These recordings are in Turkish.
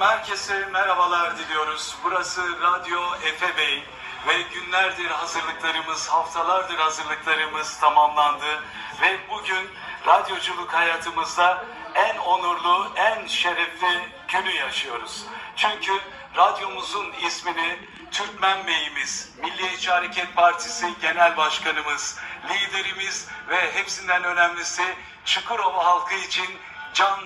Herkese merhabalar diliyoruz. Burası Radyo Efe Bey ve günlerdir hazırlıklarımız, haftalardır hazırlıklarımız tamamlandı ve bugün radyoculuk hayatımızda en onurlu, en şerefli günü yaşıyoruz. Çünkü radyomuzun ismini Türkmen Bey'imiz, Milliyetçi Hareket Partisi Genel Başkanımız, liderimiz ve hepsinden önemlisi Çukurova halkı için can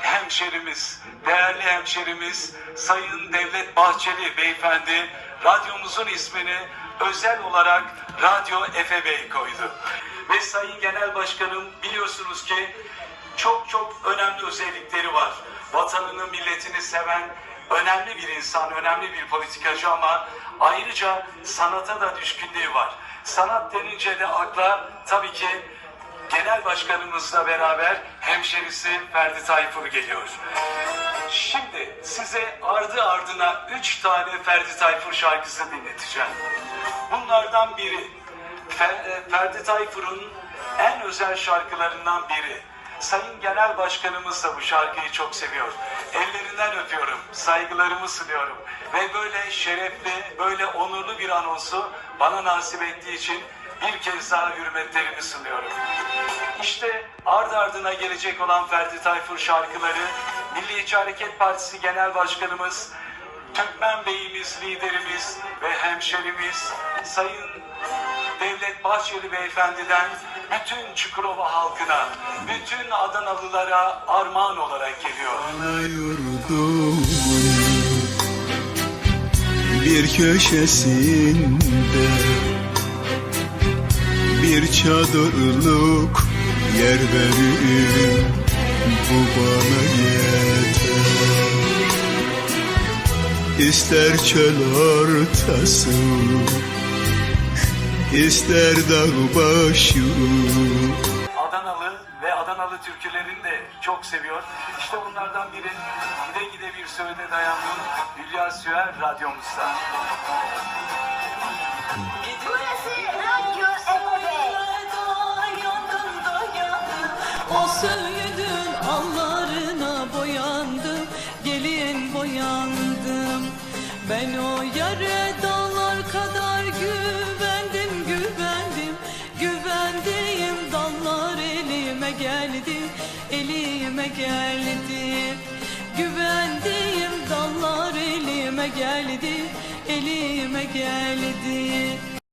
hemşerimiz, değerli hemşerimiz Sayın Devlet Bahçeli Beyefendi radyomuzun ismini özel olarak Radyo Efe Bey koydu. Ve Sayın Genel Başkanım biliyorsunuz ki çok çok önemli özellikleri var. Vatanını, milletini seven önemli bir insan, önemli bir politikacı ama ayrıca sanata da düşkünlüğü var. Sanat denince de akla tabii ki Genel Başkanımızla beraber hemşerisi Ferdi Tayfur geliyor. Şimdi size ardı ardına üç tane Ferdi Tayfur şarkısı dinleteceğim. Bunlardan biri Fer- e, Ferdi Tayfur'un en özel şarkılarından biri. Sayın Genel Başkanımız da bu şarkıyı çok seviyor. Ellerinden öpüyorum, saygılarımı sunuyorum. Ve böyle şerefli, böyle onurlu bir anonsu bana nasip ettiği için bir kez daha hürmetlerimi sunuyorum. İşte ard ardına gelecek olan Ferdi Tayfur şarkıları Milliyetçi Hareket Partisi Genel Başkanımız, Türkmen Beyimiz, liderimiz ve hemşerimiz Sayın Devlet Bahçeli Beyefendi'den bütün Çukurova halkına, bütün Adanalılara armağan olarak geliyor. Ana yurdumun bir köşesinde bir çadırlık yer verin bu bana yeter İster çöl ortası ister dağ başı Adanalı ve Adanalı türkülerini de çok seviyor. İşte bunlardan biri gide gide bir söğüde dayandım Hülya Süer radyomuzda. O söğüdün allarına boyandım Gelin boyandım. Ben o yare dağlar kadar güvendim Güvendim Güvendiğim dallar elime geldi Elime geldi. Güvendiğim dallar elime geldi Elime geldi